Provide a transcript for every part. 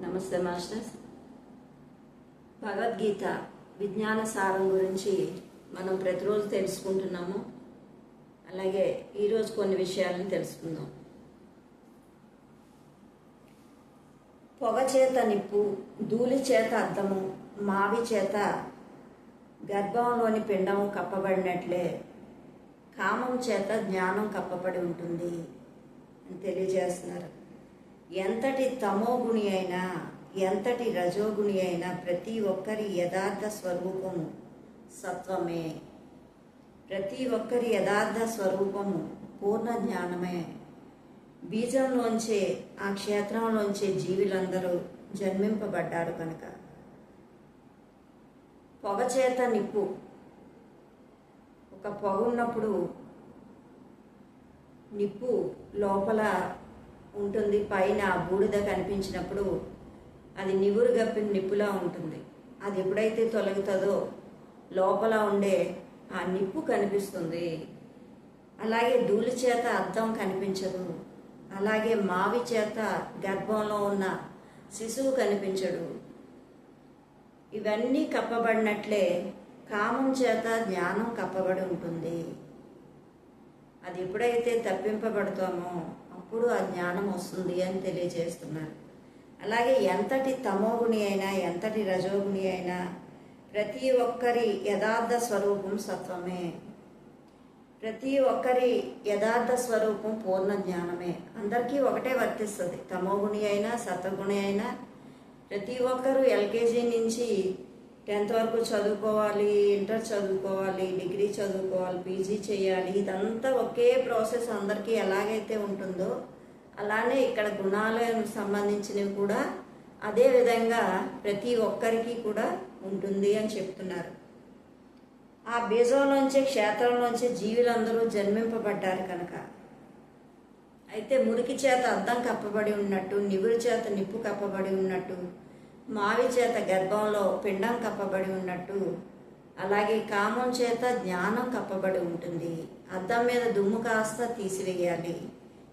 నమస్తే మాస్టర్స్. భగవద్గీత విజ్ఞాన సారం గురించి మనం ప్రతిరోజు తెలుసుకుంటున్నాము. అలాగే ఈరోజు కొన్ని విషయాలను తెలుసుకుందాం. పొగ చేత నిప్పు ధూళి చేత అద్దము మావి చేత గర్భంలోని పిండం కప్పబడినట్లే కామం చేత జ్ఞానం కప్పబడి ఉంటుంది అని తెలియజేస్తున్నారు. ఎంతటి తమోగుణి అయినా ఎంతటి రజోగుణి అయినా ప్రతి ఒక్కరి యథార్థ స్వరూపము సత్వమే. ప్రతి ఒక్కరి యథార్థ స్వరూపము పూర్ణ జ్ఞానమే. బీజంలోంచే ఆ క్షేత్రంలోంచే జీవులందరూ జన్మింపబడ్డారు కనుక. పొగ చేత నిప్పు. ఒక పొగ ఉన్నప్పుడు నిప్పు లోపల ఉంటుంది. పైన బూడిద కనిపించినప్పుడు అది నివురు గప్పిన నిప్పులా ఉంటుంది. అది ఎప్పుడైతే తొలగుతుందో లోపల ఉండే ఆ నిప్పు కనిపిస్తుంది. అలాగే ధూళి చేత అద్దం కనిపించదు. అలాగే మావి చేత గర్భంలో ఉన్న శిశువు కనిపించడు. ఇవన్నీ కప్పబడినట్లే కామం చేత జ్ఞానం కప్పబడి ఉంటుంది. అది ఎప్పుడైతే తప్పింపబడతామో అప్పుడు ఆ జ్ఞానం వస్తుంది అని తెలియజేస్తున్నారు. అలాగే ఎంతటి తమోగుణి అయినా ఎంతటి రజోగుణి అయినా ప్రతి ఒక్కరి యథార్థ స్వరూపం సత్వమే. ప్రతి ఒక్కరి యథార్థ స్వరూపం పూర్ణ జ్ఞానమే. అందరికీ ఒకటే వర్తిస్తుంది. తమోగుణి అయినా సత్వగుణి అయినా ప్రతి ఒక్కరూ ఎల్కేజీ నుంచి టెన్త్ వరకు చదువుకోవాలి ఇంటర్ చదువుకోవాలి డిగ్రీ చదువుకోవాలి పీజీ చేయాలి ఇదంతా ఒకే ప్రాసెస్ అందరికీ ఎలాగైతే ఉంటుందో అలానే ఇక్కడ గుణాలకు సంబంధించినవి కూడా అదే విధంగా ప్రతి ఒక్కరికి కూడా ఉంటుంది అని చెప్తున్నారు. ఆ బీజంలోంచి క్షేత్రంలోంచి జీవులందరూ జన్మింపబడ్డారు కనుక. అయితే మురికి చేత అద్దం కప్పబడి ఉన్నట్టు నివురు చేత నిప్పు కప్పబడి ఉన్నట్టు మావి చేత గర్భంలో పిండం కప్పబడి ఉన్నట్టు అలాగే కామం చేత జ్ఞానం కప్పబడి ఉంటుంది. అద్దం మీద దుమ్ము కాస్త తీసివేయాలి.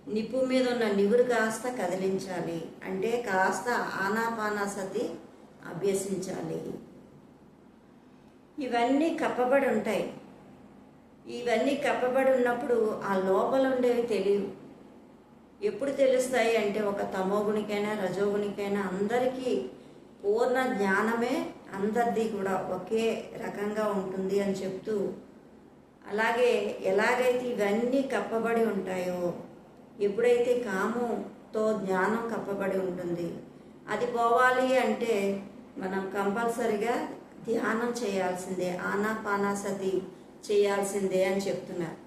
నిప్పు మీద ఉన్న నివురు కాస్త కదిలించాలి. అంటే కాస్త ఆనాపానాసతి అభ్యసించాలి. ఇవన్నీ కప్పబడి ఉంటాయి. ఇవన్నీ కప్పబడి ఉన్నప్పుడు ఆ లోపల ఉండేవి తెలియవు. ఎప్పుడు తెలుస్తాయి అంటే ఒక తమోగుణికైనా రజోగుణికైనా అందరికీ పూర్ణ జ్ఞానమే అందరిది కూడా ఒకే రకంగా ఉంటుంది అని చెప్తూ అలాగే ఎలాగైతే ఇవన్నీ కప్పబడి ఉంటాయో ఎప్పుడైతే కాముతో జ్ఞానం కప్పబడి ఉంటుంది అది పోవాలి అంటే మనం కంపల్సరిగా ధ్యానం చేయాల్సిందే ఆనాపానాసతి చేయాల్సిందే అని చెప్తున్నారు.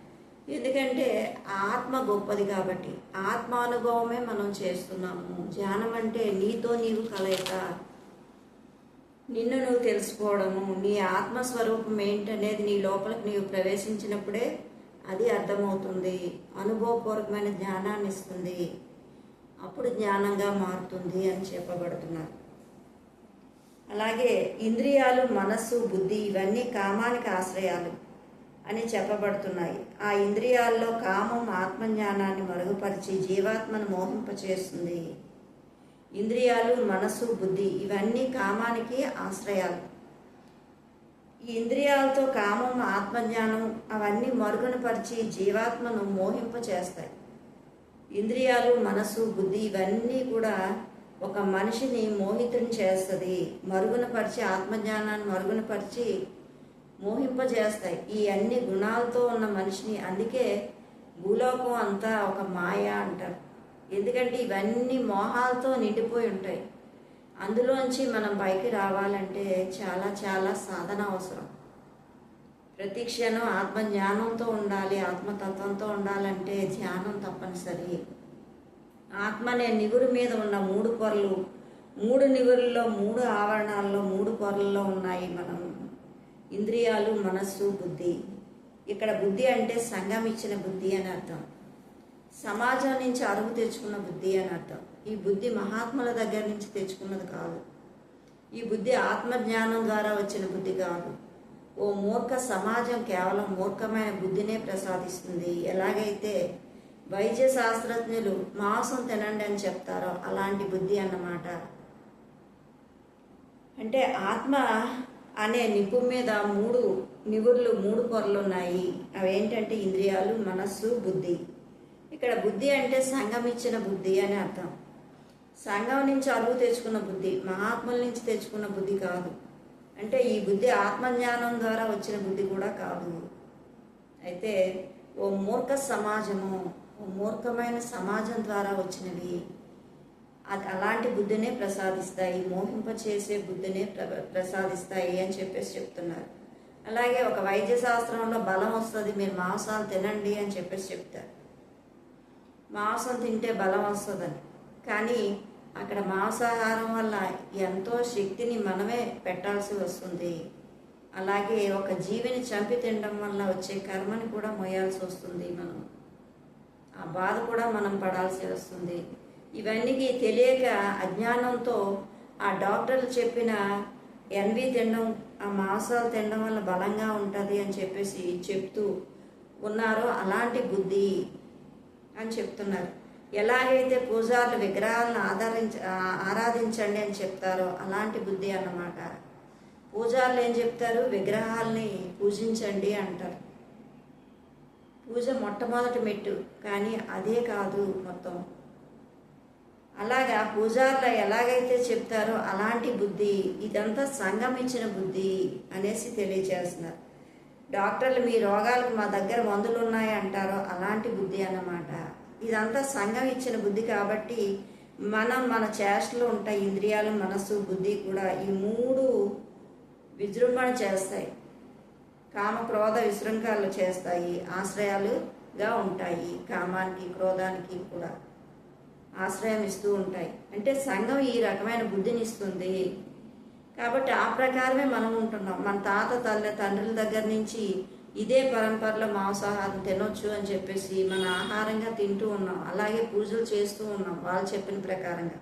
ఎందుకంటే ఆత్మ గొప్పది కాబట్టి ఆత్మానుభవమే మనం చేస్తున్నాము. ధ్యానం అంటే నీతో నీవు కలయిక. నిన్ను నువ్వు తెలుసుకోవడము నీ ఆత్మస్వరూపం ఏంటనేది నీ లోపలికి నీవు ప్రవేశించినప్పుడే అది అర్థమవుతుంది. అనుభవపూర్వకమైన జ్ఞానాన్ని ఇస్తుంది. అప్పుడు జ్ఞానంగా మారుతుంది అని చెప్పబడుతున్నారు. అలాగే ఇంద్రియాలు మనస్సు బుద్ధి ఇవన్నీ కామానికి ఆశ్రయాలు అని చెప్పబడుతున్నాయి. ఆ ఇంద్రియాల్లో కామం ఆత్మజ్ఞానాన్ని మరుగుపరిచి జీవాత్మను మోహింపచేస్తుంది. ఇంద్రియాలు మనస్సు బుద్ధి ఇవన్నీ కామానికి ఆశ్రయాలు. ఈ ఇంద్రియాలతో కామం ఆత్మజ్ఞానం అవన్నీ మరుగునపరిచి జీవాత్మను మోహింప చేస్తాయి ఇంద్రియాలు మనస్సు బుద్ధి ఇవన్నీ కూడా ఒక మనిషిని మోహితుని చేస్తుంది. మరుగునపరిచి ఆత్మజ్ఞానాన్ని మరుగునపరిచి మోహింపజేస్తాయి. ఈ అన్ని గుణాలతో ఉన్న మనిషిని అందుకే భూలోకం అంతా ఒక మాయ అంటారు. ఎందుకంటే ఇవన్నీ మోహాలతో నిండిపోయి ఉంటాయి. అందులోంచి మనం పైకి రావాలంటే చాలా చాలా సాధన అవసరం. ప్రతి క్షణం ఆత్మ జ్ఞానంతో ఉండాలి ఆత్మతత్వంతో ఉండాలంటే ధ్యానం తప్పనిసరి. ఆత్మ అనే నిగురు మీద ఉన్న మూడు పొరలు మూడు నిగురుల్లో మూడు ఆవరణాల్లో మూడు పొరల్లో ఉన్నాయి మనం. ఇంద్రియాలు మనస్సు బుద్ధి. ఇక్కడ బుద్ధి అంటే సంఘం ఇచ్చిన బుద్ధి అని అర్థం. సమాజం నుంచి అరువు తెచ్చుకున్న బుద్ధి అని అర్థం. ఈ బుద్ధి మహాత్ముల దగ్గర నుంచి తెచ్చుకున్నది కాదు. ఈ బుద్ధి ఆత్మజ్ఞానం ద్వారా వచ్చిన బుద్ధి కాదు. ఓ మూర్ఖ సమాజం కేవలం మూర్ఖమైన బుద్ధినే ప్రసాదిస్తుంది. ఎలాగైతే వైద్య శాస్త్రజ్ఞులు మాంసం తినండి అని చెప్తారో అలాంటి బుద్ధి అన్నమాట. అంటే ఆత్మ అనే నిపు మీద మూడు నివుర్లు మూడు పొరలు ఉన్నాయి. అవేంటంటే ఇంద్రియాలు మనస్సు బుద్ధి. ఇక్కడ బుద్ధి అంటే సంఘం ఇచ్చిన బుద్ధి అని అర్థం. సంఘం నుంచి అరువు తెచ్చుకున్న బుద్ధి మహాత్ముల నుంచి తెచ్చుకున్న బుద్ధి కాదు. అంటే ఈ బుద్ధి ఆత్మజ్ఞానం ద్వారా వచ్చిన బుద్ధి కూడా కాదు. అయితే ఓ మూర్ఖ సమాజము ఓ మూర్ఖమైన సమాజం ద్వారా వచ్చినవి అది అలాంటి బుద్ధినే ప్రసాదిస్తాయి మోహింప చేసే బుద్ధినే ప్ర ప్రసాదిస్తాయి అని చెప్పేసి చెప్తున్నారు. అలాగే ఒక వైద్య శాస్త్రంలో బలం వస్తుంది మీరు మాంసాలు తినండి అని చెప్పేసి చెప్తారు. మాంసం తింటే బలం వస్తుందని. కానీ అక్కడ మాంసాహారం వల్ల ఎంతో శక్తిని మనమే పెట్టాల్సి వస్తుంది. అలాగే ఒక జీవిని చంపి తినడం వల్ల వచ్చే కర్మని కూడా మోయాల్సి వస్తుంది మనం. ఆ బాధ కూడా మనం పడాల్సి వస్తుంది. ఇవన్నీ తెలియక అజ్ఞానంతో ఆ డాక్టర్లు చెప్పిన ఎన్వి తినడం ఆ మాంసాలు తినడం వల్ల బలంగా ఉంటుంది అని చెప్పేసి చెప్తూ ఉన్నారో. అలాంటి బుద్ధి అని చెప్తున్నారు. ఎలాగైతే పూజారులు విగ్రహాలను ఆదరించ ఆరాధించండి అని చెప్తారో అలాంటి బుద్ధి అన్నమాట. పూజారులు ఏం చెప్తారు? విగ్రహాలని పూజించండి అంటారు. పూజ మొట్టమొదటి మెట్టు కానీ అదే కాదు మొత్తం. అలాగా పూజారులు ఎలాగైతే చెప్తారో అలాంటి బుద్ధి ఇదంతా సంగమించిన బుద్ధి అనేసి తెలియజేస్తున్నారు డాక్టర్లు మీ రోగాలకు మా దగ్గర మందులు ఉన్నాయి అంటారో అలాంటి బుద్ధి అన్నమాట. ఇదంతా సంఘం ఇచ్చిన బుద్ధి కాబట్టి మనం మన చేష్టలు ఉంటాయి ఇంద్రియాలు మనస్సు బుద్ధి కూడా ఈ మూడు విజృంభణ చేస్తాయి. కామ క్రోధ విశృంఖాలు చేస్తాయి ఆశ్రయాలుగా ఉంటాయి కామానికి క్రోధానికి కూడా ఆశ్రయం ఇస్తూ ఉంటాయి. అంటే సంఘం ఈ రకమైన బుద్ధిని ఇస్తుంది. కాబట్టి ఆ ప్రకారమే మనం ఉంటున్నాం. మన తాత తల్లి తండ్రుల దగ్గర నుంచి ఇదే పరంపరలో మాంసాహారం తినొచ్చు అని చెప్పేసి మన ఆహారంగా తింటూ ఉన్నాం. అలాగే పూజలు చేస్తూ ఉన్నాం వాళ్ళు చెప్పిన ప్రకారంగా.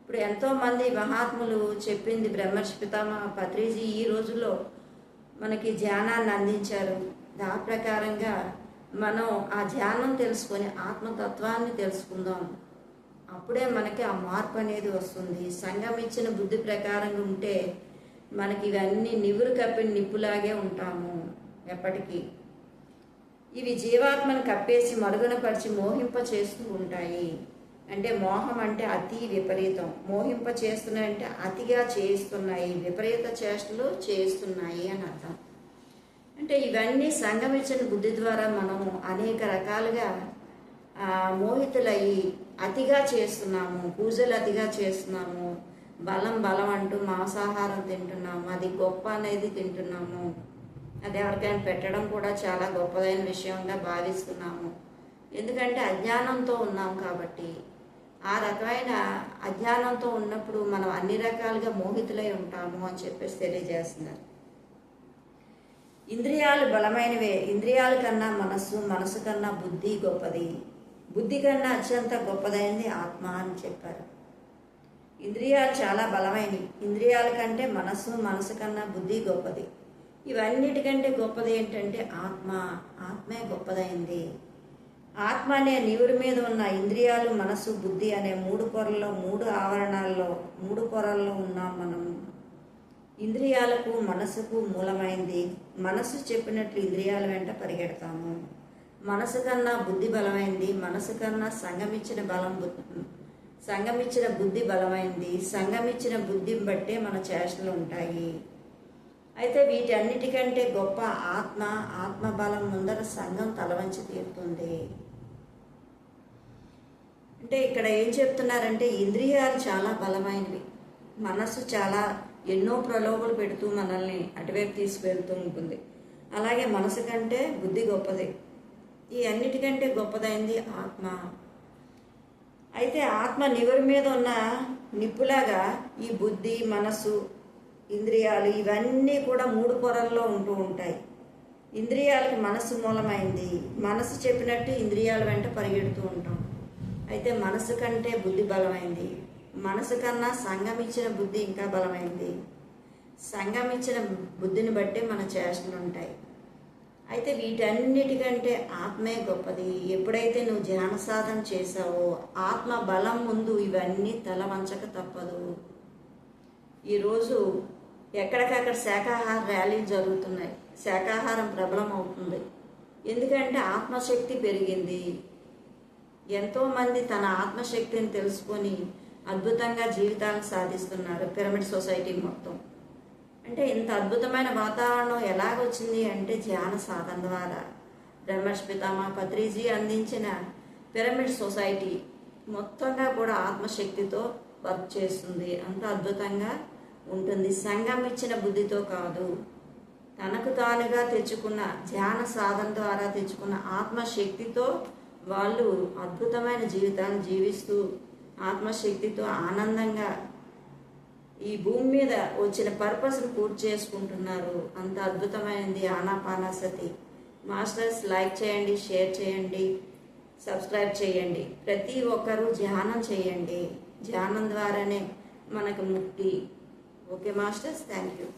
ఇప్పుడు ఎంతోమంది మహాత్ములు చెప్పింది బ్రహ్మర్షి పితామహ పత్రిజీ ఈ రోజుల్లో మనకి ధ్యానాన్ని అందించారు. దా ప్రకారంగా మనం ఆ ధ్యానం తెలుసుకొని ఆత్మతత్వాన్ని తెలుసుకుందాం. అప్పుడే మనకి ఆ మార్పు అనేది వస్తుంది. సంఘం ఇచ్చిన బుద్ధి ప్రకారంగా ఉంటే మనకి ఇవన్నీ నివురు కప్పిన నిప్పులాగే ఉంటాము ఎప్పటికీ. ఇవి జీవాత్మను కప్పేసి మరుగునపరిచి మోహింప చేస్తూ ఉంటాయి. అంటే మోహం అంటే అతి విపరీతం. మోహింప చేస్తున్నాయి అంటే అతిగా చేయిస్తున్నాయి. విపరీత చేష్టలు చేయిస్తున్నాయి అని అర్థం. అంటే ఇవన్నీ సంగమించిన బుద్ధి ద్వారా మనము అనేక రకాలుగా మోహితులయ్యి అతిగా చేస్తున్నాము పూజలు అతిగా చేస్తున్నాము బలం బలం అంటూ మాంసాహారం తింటున్నాము అది గొప్ప అనేది తింటున్నాము. అది ఎవరికైనా పెట్టడం కూడా చాలా గొప్పదైన విషయంగా భావిస్తున్నాము. ఎందుకంటే అజ్ఞానంతో ఉన్నాం కాబట్టి ఆ రకమైన అజ్ఞానంతో ఉన్నప్పుడు మనం అన్ని రకాలుగా మోహితులై ఉంటాము అని చెప్పేసి తెలియజేస్తున్నారు. ఇంద్రియాలు బలమైనవే ఇంద్రియాల కన్నా మనస్సు మనసు కన్నా బుద్ధి గొప్పది. బుద్ధి కన్నా అత్యంత గొప్పదైనది ఆత్మ అని చెప్పారు. ఇంద్రియాలు చాలా బలమైనవి. ఇంద్రియాల కంటే మనస్సు మనసు కన్నా బుద్ధి గొప్పది. ఇవన్నిటికంటే గొప్పది ఏంటంటే ఆత్మ. ఆత్మే గొప్పదైంది. ఆత్మ అనే నివుడి మీద ఉన్న ఇంద్రియాలు మనసు బుద్ధి అనే మూడు పొరల్లో మూడు ఆవరణాల్లో మూడు పొరల్లో ఉన్నాం మనం ఇంద్రియాలకు మనసుకు మూలమైంది. మనసు చెప్పినట్లు ఇంద్రియాల వెంట పరిగెడతాము. మనసు కన్నా బుద్ధి బలమైంది మనసు కన్నా సంగమిచ్చిన బలం సంగమిచ్చిన బుద్ధి బలమైంది సంగమిచ్చిన బుద్ధిని బట్టే మన చేష్టలు ఉంటాయి. అయితే వీటన్నిటికంటే గొప్ప ఆత్మ ఆత్మ బలం ముందర సంఘం తలవంచి తీరుతుంది. అంటే ఇక్కడ ఏం చెప్తున్నారంటే ఇంద్రియాలు చాలా బలమైనవి. మనస్సు చాలా ఎన్నో ప్రలోభాలు పెడుతూ మనల్ని అటువైపు తీసుకువెళ్తూ ఉంటుంది. అలాగే మనసు కంటే బుద్ధి గొప్పది. ఈ అన్నిటికంటే గొప్పదైంది ఆత్మ. అయితే ఆత్మ నివరి మీద ఉన్న నిప్పులాగా ఈ బుద్ధి మనసు ఇంద్రియాలు ఇవన్నీ కూడా మూడు పొరల్లో ఉంటూ ఉంటాయి. ఇంద్రియాలకు మనసు మూలమైంది. మనసు చెప్పినట్టు ఇంద్రియాల వెంట పరిగెడుతూ ఉంటాం. అయితే మనసు కంటే బుద్ధి బలమైంది. మనసు కన్నా సంఘం ఇచ్చిన బుద్ధి ఇంకా బలమైంది. సంఘం ఇచ్చిన బుద్ధిని బట్టే మన చేష్టలు ఉంటాయి అయితే వీటన్నిటికంటే ఆత్మే గొప్పది. ఎప్పుడైతే నువ్వు ధ్యాన సాధన చేసావో ఆత్మ బలం ముందు ఇవన్నీ తల వంచక తప్పదు. ఈరోజు ఎక్కడికక్కడ శాకాహార ర్యాలీలు జరుగుతున్నాయి. శాకాహారం ప్రబలం అవుతుంది ఎందుకంటే ఆత్మశక్తి పెరిగింది. ఎంతోమంది తన ఆత్మశక్తిని తెలుసుకొని అద్భుతంగా జీవితాలను సాధిస్తున్నారు పిరమిడ్ సొసైటీ మొత్తం. అంటే ఇంత అద్భుతమైన వాతావరణం ఎలాగొచ్చింది అంటే ధ్యాన సాధన ద్వారా. బ్రహ్మర్షి పితామా పత్రిజీ అందించిన పిరమిడ్ సొసైటీ మొత్తంగా కూడా ఆత్మశక్తితో వర్క్ చేస్తుంది. అంత అద్భుతంగా ఉంటుంది. సంఘం ఇచ్చిన బుద్ధితో కాదు. తనకు తానుగా తెచ్చుకున్న ధ్యాన సాధన ద్వారా తెచ్చుకున్న ఆత్మశక్తితో వాళ్ళు అద్భుతమైన జీవితాన్ని జీవిస్తూ ఆత్మశక్తితో ఆనందంగా ఈ భూమి మీద వచ్చిన పర్పస్ను పూర్తి చేసుకుంటున్నారు. అంత అద్భుతమైనది ఆనాపానాసతి మాస్టర్స్ లైక్ చేయండి షేర్ చేయండి సబ్స్క్రైబ్ చేయండి. ప్రతి ఒక్కరూ ధ్యానం చేయండి. ధ్యానం ద్వారానే మనకు ముక్తి. Okay masters? Thank you